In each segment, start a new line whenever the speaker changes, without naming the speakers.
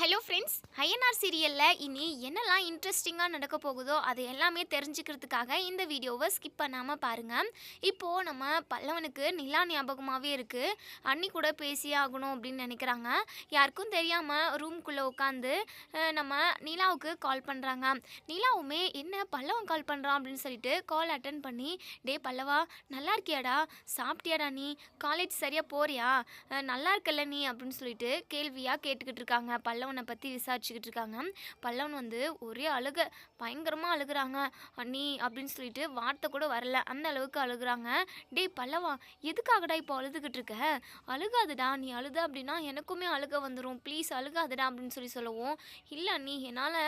Hello friends INR சீரியலில் இனி என்னெல்லாம் இன்ட்ரெஸ்டிங்காக நடக்க போகுதோ அது எல்லாமே தெரிஞ்சுக்கிறதுக்காக இந்த வீடியோவை ஸ்கிப் பண்ணாமல் பாருங்கள் இப்போது நம்ம பல்லவனுக்கு நிலா ஞாபகமாகவே இருக்குது அன்னி கூட பேசியே ஆகணும் அப்படின்னு நினைக்கிறாங்க. யாருக்கும் தெரியாமல் ரூம்குள்ளே உட்காந்து நம்ம நிலாவுக்கு கால் பண்ணுறாங்க நிலாவுமே என்ன பல்லவன் கால் பண்ணுறான் அப்படின்னு சொல்லிட்டு கால் அட்டன் பண்ணி டே பல்லவா நல்லா இருக்கியாடா? சாப்பிட்டியாடா நீ? காலேஜ் சரியாக போறியா? நல்லா இருக்கல்ல நீ? அப்படின்னு சொல்லிட்டு கேள்வியாக கேட்டுக்கிட்டு இருக்காங்க பல்லவன். பற்றி விசாரிச்சுக்கிட்டு இருக்காங்க. பல்லவன் வந்து ஒரே அழுக பயங்கரமாக அழுகுறாங்க. அண்ணி அப்படின்னு சொல்லிட்டு வார்த்தை கூட வரல. அந்த அளவுக்கு அழுகுறாங்க. டேய் பல்லவா எதுக்காகடா இப்போ அழுதுகிட்டு இருக்க? அழுகாதுடா. நீ அழுத அப்படின்னா எனக்குமே அழுக வந்துடும் ப்ளீஸ் அழுகாதடா அப்படின்னு சொல்லி சொல்லுவோம். இல்லை அண்ணி என்னால்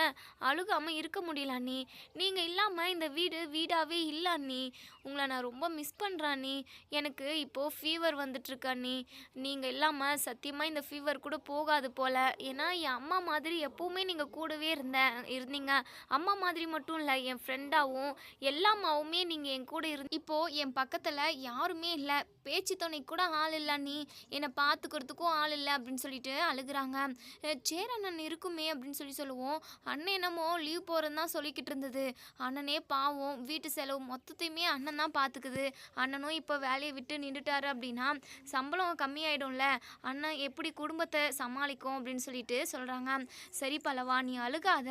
அழுகாமல் இருக்க முடியல அண்ணி. நீங்கள் இல்லாமல் இந்த வீடு வீடாகவே இல்லை அண்ணி. உங்களை நான் ரொம்ப மிஸ் பண்ணுறேன் அண்ணி. எனக்கு இப்போது ஃபீவர் வந்துட்டுருக்கு அண்ணி. நீங்கள் இல்லாமல் சத்தியமாக இந்த ஃபீவர் கூட போகாது போல். ஏன்னா என் அம்மா மாதிரி எப்போவுமே நீங்கள் கூடவே இருந்தேன் இருந்தீங்க. அம்மா மாதிரி மட்டும் இல்லை என் ஃப்ரெண்டாகவும் எல்லாமாவுமே நீங்கள் என் கூட இரு இப்போது என் பக்கத்தில் யாருமே இல்லை. பேச்சு துணைக்கு கூட ஆள் இல்லை நீ. என்னை பார்த்துக்கிறதுக்கும் ஆள் இல்லை அப்படின்னு சொல்லிட்டு அழுகுறாங்க. சரி சேர் அண்ணன் இருக்குமே அப்படின்னு சொல்லி சொல்லுவோம். அண்ணன் என்னமோ லீவ் போகிறேன்னு தான் சொல்லிக்கிட்டு இருந்தது. அண்ணனே பாவம் வீட்டு செலவு மொத்தத்தையுமே அண்ணன் தான் பார்த்துக்குது. அண்ணனும் இப்போ வேலையை விட்டு நின்றுட்டாரு அப்படின்னா சம்பளம் கம்மியாயிடும்ல. அண்ணன் எப்படி குடும்பத்தை சமாளிக்கும் அப்படின்னு சொல்லிட்டு சொல்கிறாங்க சரி பல்லவா நீ அழுகாத.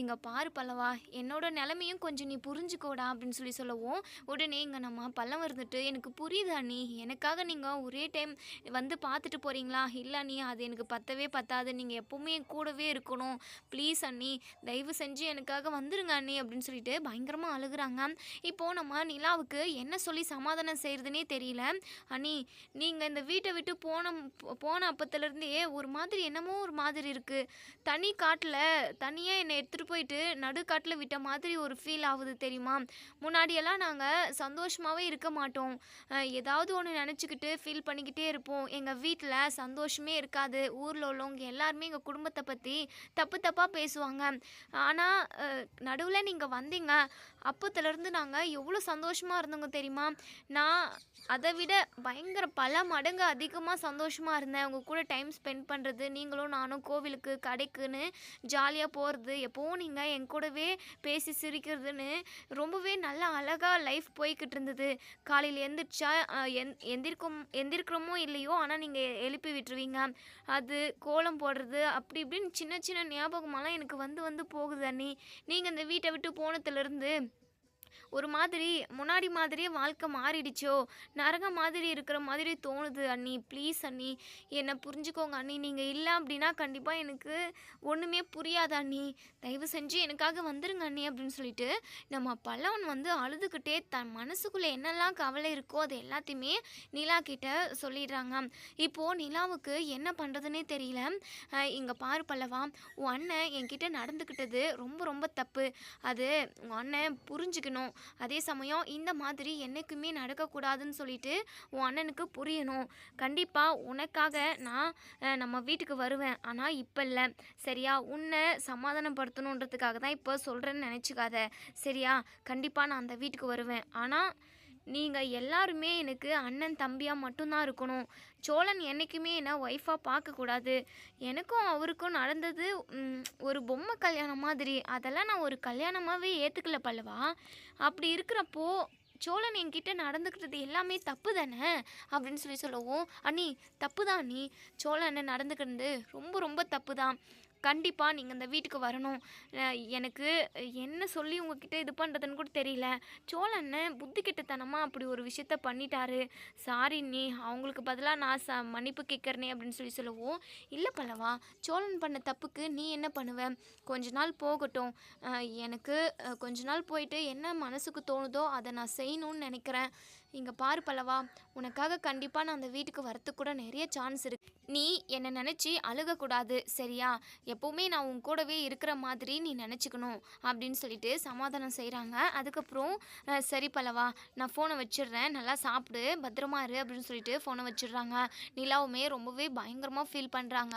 இங்கே பாரு பல்லவா என்னோட நிலைமையும் கொஞ்சம் நீ புரிஞ்சுக்கோடா அப்படின்னு சொல்லி சொல்லவும். உடனே இங்கே நம்ம பல்லம் இருந்துட்டு எனக்கு புரியுதா நீ? எனக்காக நீங்கள் ஒரே டைம் வந்து பார்த்துட்டு போகிறீங்களா இல்லை நீ அது எனக்கு பத்தவே பத்தாது. நீங்கள் எப்போவுமே என் கூடவே இருக்கணும். ப்ளீஸ் அண்ணி தயவு செஞ்சு எனக்காக வந்துருங்க அண்ணி அப்படின்னு சொல்லிட்டு பயங்கரமாக அழுகுறாங்க. இப்போது நம்ம நிலாவுக்கு என்ன சொல்லி சமாதானம் செய்கிறதுனே தெரியல. அண்ணி நீங்கள் இந்த வீட்டை விட்டு போன போன அப்பத்துலேருந்தே ஒரு மாதிரி என்னமோ ஒரு மாதிரி இருக்குது தனி காட்டில் தனியாக என்னை எடுத்துகிட்டு போயிட்டு நடுக்காட்டில் விட்ட மாதிரி ஒரு ஃபீல் ஆகுது தெரியுமா? முன்னாடியெல்லாம் நாங்கள் சந்தோஷமாகவே இருக்க மாட்டோம். ஏதாவது ஒன்று நினச்சிக்கிட்டு ஃபீல் பண்ணிக்கிட்டே இருப்போம். எங்கள் வீட்டில் சந்தோஷமே இருக்காது. ஊரில் உள்ளவங்க எல்லாருமே எங்கள் குடும்பத்தை பற்றி தப்பு தப்பாக பேசுவாங்க. ஆனால் நடுவில் நீங்கள் வந்தீங்க. அப்போத்துலேருந்து நாங்கள் எவ்வளோ சந்தோஷமாக இருந்தோங்க தெரியுமா? நான் அதை விட பயங்கர பல மடங்கு அதிகமாக சந்தோஷமாக இருந்தேன். உங்கள் கூட டைம் ஸ்பெண்ட் பண்ணுறது நீங்களும் நானும் கோவிலுக்கு கடைக்குன்னு ஜாலியாக போகிறது எப்போவும் நீங்கள் என் கூடவே பேசி சிரிக்கிறதுன்னு ரொம்பவே நல்லா அழகாக லைஃப் போய்கிட்டு இருந்தது. காலையில் எந்திரிச்சா எந் எந்திரிக்கும் எந்திரிக்கிறோமோ இல்லையோ ஆனால் நீங்கள் எழுப்பி விட்டுருவீங்க. அது கோலம் போடுறது அப்படி இப்படின்னு சின்ன சின்ன ஞாபகமெல்லாம் எனக்கு வந்து வந்து போகுது அண்ணி. நீங்கள் இந்த வீட்டை விட்டு போனதுலேருந்து ஒரு மாதிரி முன்னாடி மாதிரியே வாழ்க்கை மாறிடுச்சோ? நரகம் மாதிரி இருக்கிற மாதிரி தோணுது அண்ணி. ப்ளீஸ் அண்ணி என்னை புரிஞ்சுக்கோங்க அண்ணி. நீங்கள் இல்லை அப்படின்னா கண்டிப்பாக எனக்கு ஒன்றுமே புரியாது அண்ணி. தயவு செஞ்சு எனக்காக வந்துருங்க அண்ணி அப்படின்னு சொல்லிட்டு நம்ம பல்லவன் வந்து அழுதுகிட்டே தன் மனசுக்குள்ளே என்னெல்லாம் கவலை இருக்கோ அது எல்லாத்தையுமே நிலா கிட்ட சொல்லிடுறாங்க. இப்போது நிலாவுக்கு என்ன பண்ணுறதுனே தெரியல. இங்கே பாரு பல்லவா உன் அண்ணன் என்கிட்ட நடந்துக்கிட்டது ரொம்ப ரொம்ப தப்பு. அது உன் அண்ணன் புரிஞ்சுக்கணும். அதே சமயம் இந்த மாதிரி என்றைக்குமே நடக்கக்கூடாதுன்னு சொல்லிட்டு உன் அண்ணனுக்கு புரியணும். கண்டிப்பாக உனக்காக நான் நம்ம வீட்டுக்கு வருவேன். ஆனால் இப்போ இல்லை. சரியா? உன்னை சமாதானப்படுத்தணுன்றதுக்காக தான் இப்போ சொல்கிறேன்னு நினச்சிக்காத. சரியா? கண்டிப்பாக நான் அந்த வீட்டுக்கு வருவேன். ஆனால் நீங்கள் எல்லாருமே எனக்கு அண்ணன் தம்பியாக மட்டும்தான் இருக்கணும். சோழன் என்றைக்குமே என்னை ஒய்ஃபாக பார்க்கக்கூடாது எனக்கும் அவருக்கும் நடந்தது ஒரு பொம்மை கல்யாணம் மாதிரி. அதெல்லாம் நான் ஒரு கல்யாணமாகவே ஏற்றுக்கல பல்லவா. அப்படி இருக்கிறப்போ சோழன் என்கிட்ட நடந்துக்கிட்டது எல்லாமே தப்பு தானே? அப்படின்னு சொல்லி சொல்லவும். அண்ணி தப்பு தான் அண்ணி. சோழன் நடந்துக்கிறது ரொம்ப ரொம்ப தப்பு தான். கண்டிப்பாக நீங்கள் இந்த வீட்டுக்கு வரணும். எனக்கு என்ன சொல்லி உங்ககிட்ட இது பண்ணுறதுன்னு கூட தெரியல. சோழ புத்தி கெட்டத்தனமாக அப்படி ஒரு விஷயத்த பண்ணிட்டாரு. சாரி நீ அவங்களுக்கு பதிலாக நான் ச மன்னிப்பு கேட்குறனே அப்படின்னு சொல்லி சொல்லவும் இல்லை பல்லவா சோழன் பண்ண தப்புக்கு நீ என்ன பண்ணுவ? கொஞ்ச நாள் போகட்டும். எனக்கு கொஞ்ச நாள் போயிட்டு என்ன மனசுக்கு தோணுதோ அதை நான் செய்யணும்னு நினைக்கிறேன். இங்கே பாரு பல்லவா உனக்காக கண்டிப்பாக நான் அந்த வீட்டுக்கு வரத்துக்கு கூட நிறைய சான்ஸ் இருக்குது நீ என்னை நினச்சி அழுகக்கூடாது சரியா? எப்போவுமே நான் உன் கூடவே இருக்கிற மாதிரி நீ நினச்சிக்கணும் அப்படின்னு சொல்லிட்டு சமாதானம் செய்கிறாங்க அதுக்கப்புறம் சரி பல்லவா நான் ஃபோனை வச்சிடுறேன். நல்லா சாப்பிடு பத்திரமா இரு அப்படின்னு சொல்லிட்டு ஃபோனை வச்சிடுறாங்க. நிலாவுமே ரொம்பவே பயங்கரமாக ஃபீல் பண்ணுறாங்க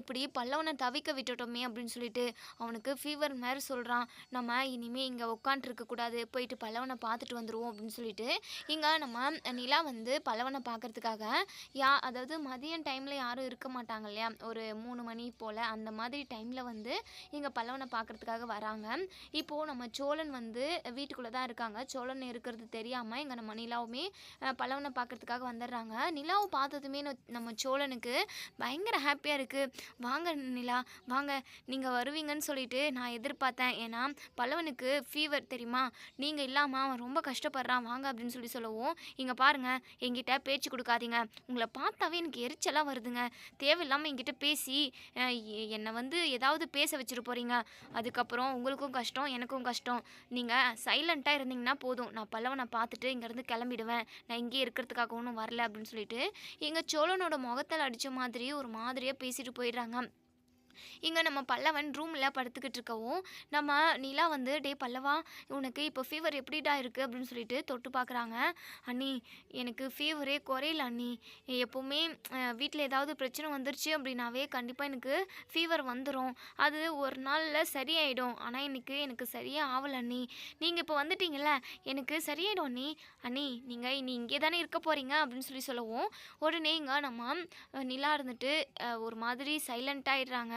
இப்படி பல்லவனை தவிக்க விட்டுட்டோமே அப்படின்னு சொல்லிட்டு அவனுக்கு ஃபீவர் மாதிரி சொல்கிறான் நம்ம இனிமேல் இங்கே உட்காண்ட்ருக்க கூடாது போயிட்டு பல்லவனை பார்த்துட்டு வந்துடுவோம் அப்படின்னு சொல்லிட்டு இங்கே நம்ம நிலா வந்து பல்லவனை பார்க்கறதுக்காக யா அதாவது மதியம் டைமில் யாரும் இருக்க மாட்டாங்க இல்லையா? ஒரு மூணு மணி போல் அந்த மாதிரி டைமில் வந்து இங்கே பல்லவனை பார்க்கறதுக்காக வராங்க. இப்போது நம்ம சோழன் வந்து வீட்டுக்குள்ளே தான் இருக்காங்க. சோழன் இருக்கிறது தெரியாமல் இங்கே நம்ம நிலாவுமே பல்லவனை பார்க்கறதுக்காக வந்துடுறாங்க. நிலாவை பார்த்ததுமே நம்ம சோழனுக்கு பயங்கர ஹாப்பியாக இருக்குது வாங்க நிலா வாங்க நீங்கள் வருவீங்கன்னு சொல்லிட்டு நான் எதிர்பார்த்தேன். ஏன்னா பல்லவனுக்கு ஃபீவர் தெரியுமா? நீங்கள் இல்லாமல் அவன் ரொம்ப கஷ்டப்படுறான். வாங்க அப்படின்னு சொல்லி சொல்லவும். இங்கே பாருங்கள் எங்கிட்ட பேச்சு கொடுக்காதீங்க. உங்களை பார்த்தாவே எனக்கு எரிச்சலாக வருதுங்க. தேவையில்லாமல் என்கிட்ட பேசி எ- என்னை வந்து ஏதாவது பேச வச்சுட்டு போகிறீங்க அதுக்கப்புறம் உங்களுக்கும் கஷ்டம் எனக்கும் கஷ்டம். நீங்கள் சைலண்ட்டாக இருந்தீங்கன்னா போதும். நான் பல்லவனை பார்த்துட்டு இங்கேருந்து கிளம்பிடுவேன். நான் இங்கேயே இருக்கிறதுக்காக ஒன்றும் வரல அப்படின்னு சொல்லிட்டு எங்கள் சோழனோட முகத்தில் அடித்த மாதிரி ஒரு மாதிரியாக பேசிட்டு போயிடுறாங்க. இங்கே நம்ம பல்லவன் ரூமில் படுத்துக்கிட்டு இருக்கவும் நம்ம நிலா வந்து டே பல்லவா உனக்கு இப்போ ஃபீவர் எப்படிடா இருக்குது அப்படின்னு சொல்லிட்டு தொட்டு பார்க்குறாங்க அண்ணி எனக்கு ஃபீவரே குறையில அண்ணி. எப்போவுமே வீட்டில் ஏதாவது பிரச்சனை வந்துருச்சு அப்படின்னாவே கண்டிப்பாக எனக்கு ஃபீவர் வந்துடும் அது ஒரு நாளில் சரியாயிடும். ஆனால் இன்னைக்கு எனக்கு சரியே ஆகலை அண்ணி. நீங்கள் இப்போ வந்துட்டீங்கல்ல எனக்கு சரியாயிடும் அண்ணி. அண்ணி நீங்கள் இனி இங்கே தானே இருக்க போகிறீங்க அப்படின்னு சொல்லி சொல்லவும் உடனே இங்கே நம்ம நிலா இருந்துட்டு ஒரு மாதிரி சைலண்ட்டாகிடுறாங்க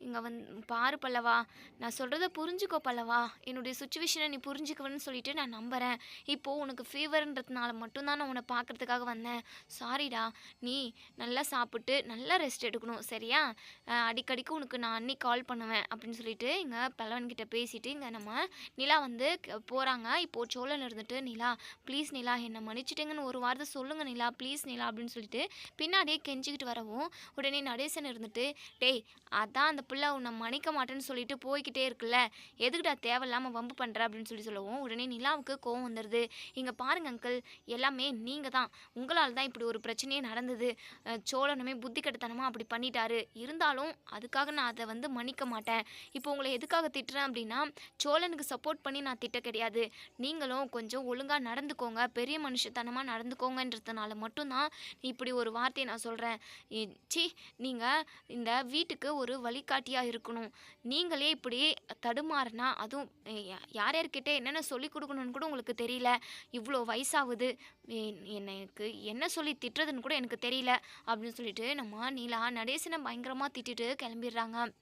இங்கே வந் பாரு பல்லவா நான் சொல்கிறத புரிஞ்சுக்கோ பல்லவா. என்னுடைய சுச்சுவேஷனை நீ புரிஞ்சுக்குவேன்னு சொல்லிட்டு நான் நம்புகிறேன் இப்போது உனக்கு ஃபீவர்ன்றதுனால மட்டும்தான் நான் உன்னை பார்க்கறதுக்காக வந்தேன். சாரிடா நீ நல்லா சாப்பிட்டு நல்லா ரெஸ்ட் எடுக்கணும் சரியா? அடிக்கடிக்கு உனக்கு நான் அன்னி கால் பண்ணுவேன் அப்படின்னு சொல்லிட்டு இங்கே பல்லவன்கிட்ட பேசிட்டு இங்கே நம்ம நிலா வந்து போகிறாங்க இப்போது சோழன் இருந்துட்டு நிலா ப்ளீஸ் நிலா என்னை மன்னிச்சிட்டேங்கன்னு ஒரு வாரத்தை சொல்லுங்கள் நிலா ப்ளீஸ் நிலா அப்படின்னு சொல்லிட்டு பின்னாடியே கெஞ்சிக்கிட்டு வரவும் உடனே நடேசன் இருந்துட்டு டேய் அதான் அந்த பிள்ளை உன்னை மன்னிக்க மாட்டேன்னு சொல்லிட்டு போய்கிட்டே இருக்குல்ல? எதுக்குடா தேவையில்லாமல் வம்பு பண்ணுற அப்படின்னு சொல்லி சொல்லவும். உடனே நிலாவுக்கு கோவம் வந்துடுது இங்கே பாருங்க அங்கிள் எல்லாமே நீங்கள் தான். உங்களால் தான் இப்படி ஒரு பிரச்சனையே நடந்தது. சோழனுமே புத்தி கெட்டத்தனமாக அப்படி பண்ணிட்டாரு. இருந்தாலும் அதுக்காக நான் அதை வந்து மன்னிக்க மாட்டேன். இப்போ உங்களை எதுக்காக திட்டுறேன் அப்படின்னா சோழனுக்கு சப்போர்ட் பண்ணி நான் திட்ட கிடையாது. நீங்களும் கொஞ்சம் ஒழுங்காக நடந்துக்கோங்க. பெரிய மனுஷத்தனமாக நடந்துக்கோங்கன்றதுனால மட்டும்தான் இப்படி ஒரு வார்த்தையை நான் சொல்கிறேன் சி நீங்கள் இந்த வீட்டுக்கு ஒரு வழிகாட்டியாக இருக்கணும். நீங்களே இப்படி தடுமாறினா அதுவும் யா- யார் யார்கிட்ட என்னென்ன சொல்லி கொடுக்கணும்னு கூட உங்களுக்கு தெரியல. இவ்வளோ வயசாகுது. எனக்கு என்ன சொல்லி திட்டுறதுன்னு கூட எனக்கு தெரியல. அப்படின்னு சொல்லிட்டு நம்ம நீலா நடேசனை பயங்கரமாக திட்டிட்டு கிளம்பிடுறாங்க.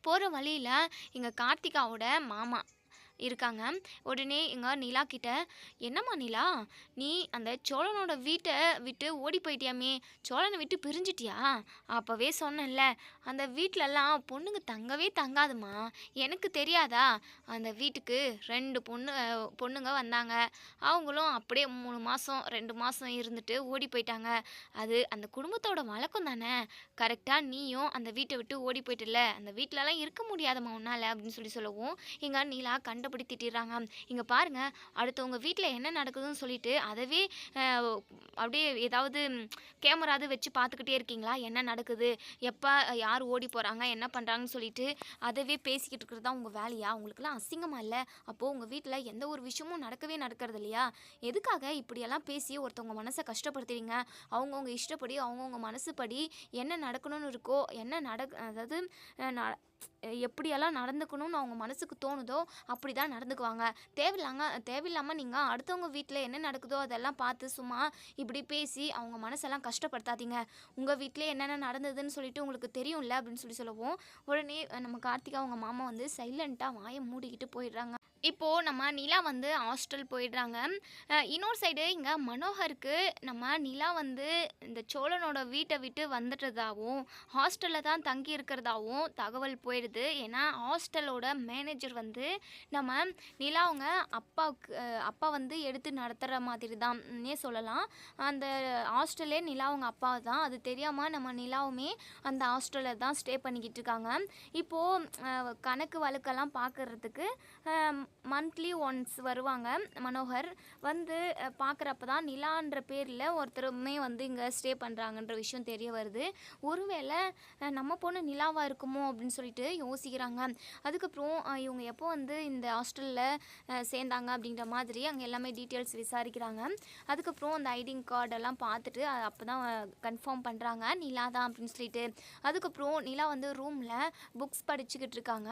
போகிற வழியில் எங்கள் கார்த்திகாவோட மாமா. இருக்காங்க. உடனே எங்கள் நிலா கிட்ட என்னம்மா நிலா நீ அந்த சோழனோட வீட்டை விட்டு ஓடி போயிட்டியாமே? சோழனை விட்டு பிரிஞ்சிட்டியா? அப்போவே சொன்னேன்ல. அந்த வீட்டிலலாம் பொண்ணுங்க தங்கவே தங்காதுமா எனக்கு தெரியாதா? அந்த வீட்டுக்கு ரெண்டு பொண்ணு பொண்ணுங்க வந்தாங்க. அவங்களும் அப்படியே மூணு மாதம் ரெண்டு மாதம் இருந்துட்டு ஓடி போயிட்டாங்க. அது அந்த குடும்பத்தோட வழக்கம் தானே? கரெக்டாக நீயும் அந்த வீட்டை விட்டு ஓடி போயிட்டல அந்த வீட்டிலலாம் இருக்க முடியாதம்மா உன்னால் அப்படின்னு சொல்லி சொல்லவும் எங்கள் நீலா கண்டுபிடி திட்டிடுறாங்க இங்கே பாருங்க அடுத்தவங்க வீட்டில் என்ன நடக்குதுன்னு சொல்லிட்டு அதவே அப்படியே ஏதாவது கேமராது வச்சு பார்த்துக்கிட்டே இருக்கீங்களா? என்ன நடக்குது? எப்போ யார் ஓடி போகிறாங்க என்ன பண்ணுறாங்கன்னு சொல்லிட்டு அதவே பேசிக்கிட்டு இருக்கிறது தான் உங்கள் வேலையா? உங்களுக்குலாம் அசிங்கமாக இல்லை? அப்போது உங்கள் வீட்டில் எந்த ஒரு விஷயமும் நடக்கவே நடக்கிறது இல்லையா? எதுக்காக இப்படியெல்லாம் பேசி ஒருத்தவங்க மனசை கஷ்டப்படுத்துறீங்க? அவங்கவுங்க இஷ்டப்படி அவங்கவுங்க மனசுப்படி என்ன நடக்கணும்னு இருக்கோ என்ன நடக் அதாவது ந- எப்படியெல்லாம் நடந்துக்கணும்னு அவங்க மனசுக்கு தோணுதோ அப்படி தான் நடந்துக்குவாங்க. தேவையில்லாங்க தேவையில்லாமல் நீங்கள் அடுத்தவங்க வீட்டில் என்ன நடக்குதோ அதெல்லாம் பார்த்து சும்மா இப்படி பேசி அவங்க மனசெல்லாம் கஷ்டப்படுத்தாதீங்க. உங்கள் வீட்டிலே என்னென்ன நடந்ததுன்னு சொல்லிட்டு உங்களுக்கு தெரியும்ல அப்படின்னு சொல்லி சொல்லவும். உடனே நம்ம கார்த்திகா அவங்க மாமா வந்து சைலண்ட்டாக வாயை மூடிக்கிட்டு போயிடுறாங்க. இப்போது நம்ம நிலா வந்து ஹாஸ்டல் போயிடுறாங்க. இன்னொரு சைடு இங்கே மனோகருக்கு நம்ம நிலா வந்து இந்த சோழனோட வீட்டை விட்டு வந்துட்டதாகவும் ஹாஸ்டலில் தான் தங்கி இருக்கிறதாவும் தகவல் போயிடுது. ஏன்னா ஹாஸ்டலோட மேனேஜர் வந்து நம்ம நிலா அவங்க அப்பாவுக்கு அப்பா வந்து எடுத்து நடத்துகிற மாதிரி தான்னே சொல்லலாம். அந்த ஹாஸ்டலே அவங்க அப்பா தான். அது தெரியாமல் நம்ம நிலாவுமே அந்த ஹாஸ்டலில் தான் ஸ்டே பண்ணிக்கிட்டு இருக்காங்க. இப்போது கணக்கு வழக்கெல்லாம் பார்க்கறதுக்கு மந்த்லி ஒன்ஸ் வருவாங்க. மனோகர் வந்து பார்க்குறப்ப தான் நிலான்ற பேரில் ஒருத்தருமே வந்து இங்கே ஸ்டே பண்ணுறாங்கன்ற விஷயம் தெரிய வருது. ஒருவேளை நம்ம பொண்ணு நிலாவாக இருக்குமோ அப்படின்னு சொல்லிட்டு யோசிக்கிறாங்க. அதுக்கப்புறம் இவங்க எப்போ வந்து இந்த ஹாஸ்டலில் சேர்ந்தாங்க அப்படின்ற மாதிரி அங்கே எல்லாமே டீட்டெயில்ஸ் விசாரிக்கிறாங்க. அதுக்கப்புறம் அந்த ஐடிங் கார்டெல்லாம் பார்த்துட்டு அப்போ தான் கன்ஃபார்ம் பண்ணுறாங்க நிலா தான் அப்படின்னு சொல்லிட்டு. அதுக்கப்புறம் நிலா வந்து ரூமில் புக்ஸ் படிச்சுக்கிட்டு இருக்காங்க.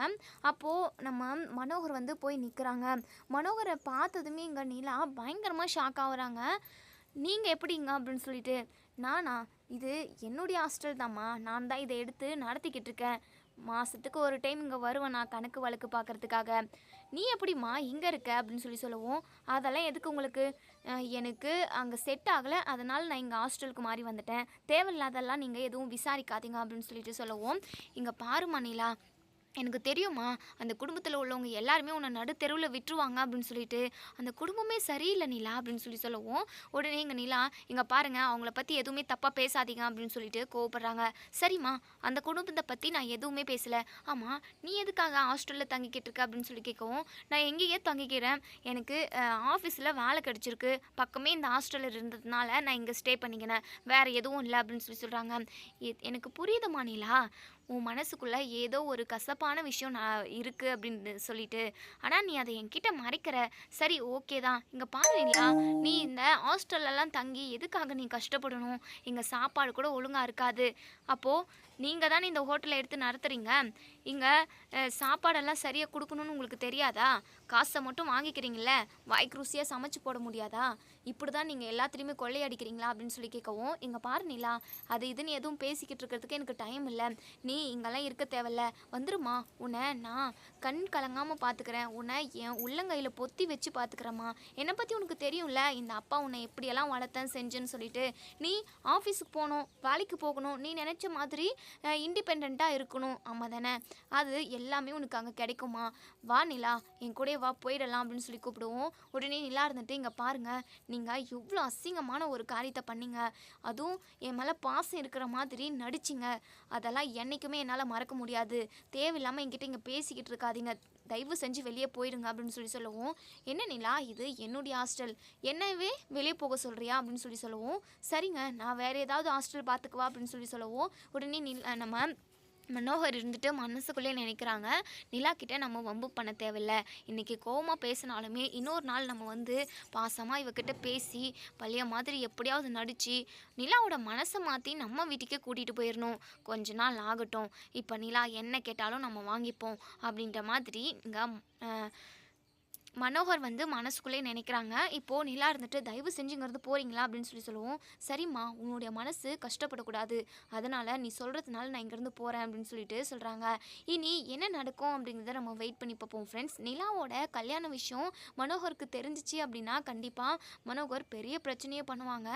அப்போது நம்ம மனோகர் வந்து போய் நிற்க நிற்கிறாங்க மனோகரை பார்த்ததுமே இங்கே நிலா பயங்கரமாக ஷாக் ஆகுறாங்க. நீங்கள் எப்படிங்க? அப்படின்னு சொல்லிட்டு நானா? இது என்னுடைய ஹாஸ்டல் தாம்மா. நான் தான் இதை எடுத்து நடத்திக்கிட்டு இருக்கேன். மாதத்துக்கு ஒரு டைம் இங்கே வருவேன் நான் கணக்கு வழக்கு பார்க்கறதுக்காக. நீ எப்படிம்மா இங்கே இருக்க? அப்படின்னு சொல்லி சொல்லுவோம். அதெல்லாம் எதுக்கு உங்களுக்கு? எனக்கு அங்கே செட் ஆகலை. அதனால் நான் இங்கே ஹாஸ்டலுக்கு மாறி வந்துட்டேன். தேவையில்லாதெல்லாம் நீங்கள் எதுவும் விசாரிக்காதீங்க. அப்படின்னு சொல்லிட்டு சொல்லுவோம். இங்கே பாருமா நீலா. எனக்கு தெரியுமா அந்த குடும்பத்தில் உள்ளவங்க எல்லாருமே உன்னை நடுத்தெருவில் விட்டுருவாங்க அப்படின்னு சொல்லிட்டு அந்த குடும்பமே சரியில்லை நிலா அப்படின்னு சொல்லி சொல்லவும் உடனே எங்கள் நிலா இங்கே பாருங்கள் அவங்கள பற்றி எதுவுமே தப்பாக பேசாதீங்க அப்படின்னு சொல்லிட்டு கோவப்படுறாங்க. சரிம்மா அந்த குடும்பத்தை பற்றி நான் எதுவுமே பேசலை. ஆமாம் நீ எதுக்காக ஹாஸ்டலில் தங்கிக்கிட்டு இருக்க அப்படின்னு சொல்லி கேட்கவும் நான் எங்கேயே தங்கிக்கிறேன். எனக்கு ஆஃபீஸில் வேலை கிடச்சிருக்கு. பக்கமே இந்த ஹாஸ்டலில் இருந்ததுனால நான் இங்கே ஸ்டே பண்ணிக்கினேன் வேறு எதுவும் இல்லை அப்படின்னு சொல்லி சொல்கிறாங்க எனக்கு புரியுதுமா நிலா. உன் மனசுக்குள்ள ஏதோ ஒரு கசப்பான விஷயம் நான் இருக்குது அப்படின்னு சொல்லிட்டு ஆனால் நீ அதை என்கிட்ட மறைக்கிற. சரி ஓகே தான். இங்கே பாருங்களா நீ இந்த ஹாஸ்டல்லலாம் தங்கி எதுக்காக நீ கஷ்டப்படணும்? இங்கே சாப்பாடு கூட ஒழுங்காக இருக்காது. அப்போது நீங்கள் தானே இந்த ஹோட்டலை எடுத்து நடத்துகிறீங்க இங்கே சாப்பாடெல்லாம் சரியாக கொடுக்கணும்னு உங்களுக்கு தெரியாதா? காசை மட்டும் வாங்கிக்கிறீங்கள வாய்க்கு ருசியாக சமைச்சு போட முடியாதா? இப்படி தான் நீங்கள் எல்லாத்துலேயுமே கொள்ளையடிக்கிறீங்களா? அப்படின்னு சொல்லி கேட்கவும் இங்கே பாரு நிலா அது இதுன்னு எதுவும் பேசிக்கிட்டு இருக்கிறதுக்கு எனக்கு டைம் இல்லை. நீ இங்கெல்லாம் இருக்க தேவையில்ல. வந்துருமா உன்னை நான் கண் கலங்காமல் பார்த்துக்கிறேன் உன்னை என் உள்ளங்கையில் பொத்தி வச்சு பார்த்துக்கிறேம்மா என்னை பற்றி உனக்கு தெரியும்ல? இந்த அப்பா உன்னை எப்படியெல்லாம் வளர்த்தேன் செஞ்சேன்னு சொல்லிட்டு. நீ ஆஃபீஸுக்கு போகணும் வேலைக்கு போகணும். நீ நினச்ச மாதிரி இண்டிபெண்ட்டாக இருக்கணும். ஆமாம் தானே? அது எல்லாமே உனக்கு அங்கே கிடைக்குமா? வா நிலா என் கூடயே வா போயிடலாம் அப்படின்னு சொல்லி கூப்பிடுவோம். உடனே நிலா இருந்துட்டு இங்கே பாருங்கள் நீங்கள் எவ்வளோ அசிங்கமான ஒரு காரியத்தை பண்ணீங்க. அதுவும் என் மேலே பாசம் இருக்கிற மாதிரி நடிச்சிங்க. அதெல்லாம் என்றைக்குமே என்னால் மறக்க முடியாது. தேவையில்லாமல் என்கிட்ட இங்கே பேசிக்கிட்டு இருக்காதீங்க. தயவு செஞ்சு வெளியே போயிடுங்க அப்படின்னு சொல்லி சொல்லவும். என்ன நிலா இது? என்னுடைய ஹாஸ்டல் என்னவே வெளியே போக சொல்கிறியா அப்படின்னு சொல்லி சொல்லவும். சரிங்க நான் வேறு ஏதாவது ஹாஸ்டல் பார்த்துக்குவா அப்படின்னு சொல்லி சொல்லவும். உடனே நில் நம்ம மனோகர் இருந்துட்டு மனசுக்குள்ளே நினைக்கிறாங்க நிலா கிட்டே நம்ம வம்பு பண்ண தேவையில்ல. இன்றைக்கி கோவமாக பேசினாலுமே இன்னொரு நாள் நம்ம வந்து பாசமாக இவக்கிட்ட பேசி பழைய மாதிரி எப்படியாவது நடித்து நிலாவோட மனசை மாற்றி நம்ம வீட்டுக்கே கூட்டிகிட்டு போயிடணும் கொஞ்ச நாள் ஆகட்டும். இப்போ நிலா என்ன கேட்டாலும் நம்ம வாங்கிப்போம் அப்படின்ற மாதிரி இங்கே மனோகர் வந்து மனசுக்குள்ளே நினைக்கிறாங்க இப்போது நிலா இருந்துட்டு தயவு செஞ்சுங்கிறது போகிறீங்களா அப்படின்னு சொல்லி சொல்லுவோம். சரிம்மா உன்னுடைய மனசு கஷ்டப்படக்கூடாது. அதனால் நீ சொல்கிறதுனால நான் இங்கேருந்து போகிறேன் அப்படின்னு சொல்லிட்டு சொல்கிறாங்க இனி என்ன நடக்கும் அப்படிங்கிறத நம்ம வெயிட் பண்ணி பார்ப்போம் ஃப்ரெண்ட்ஸ் நிலாவோட கல்யாண விஷயம் மனோகருக்கு தெரிஞ்சிச்சு அப்படின்னா கண்டிப்பாக மனோகர் பெரிய பிரச்சனையே பண்ணுவாங்க.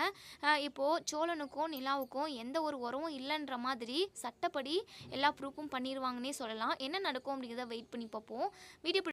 இப்போது சோழனுக்கும் நிலாவுக்கும் எந்த ஒரு உறவும் இல்லைன்ற மாதிரி சட்டப்படி எல்லா ப்ரூஃபும் பண்ணிடுவாங்கன்னே சொல்லலாம். என்ன நடக்கும் அப்படிங்கிறத வெயிட் பண்ணி பார்ப்போம். வீடியோ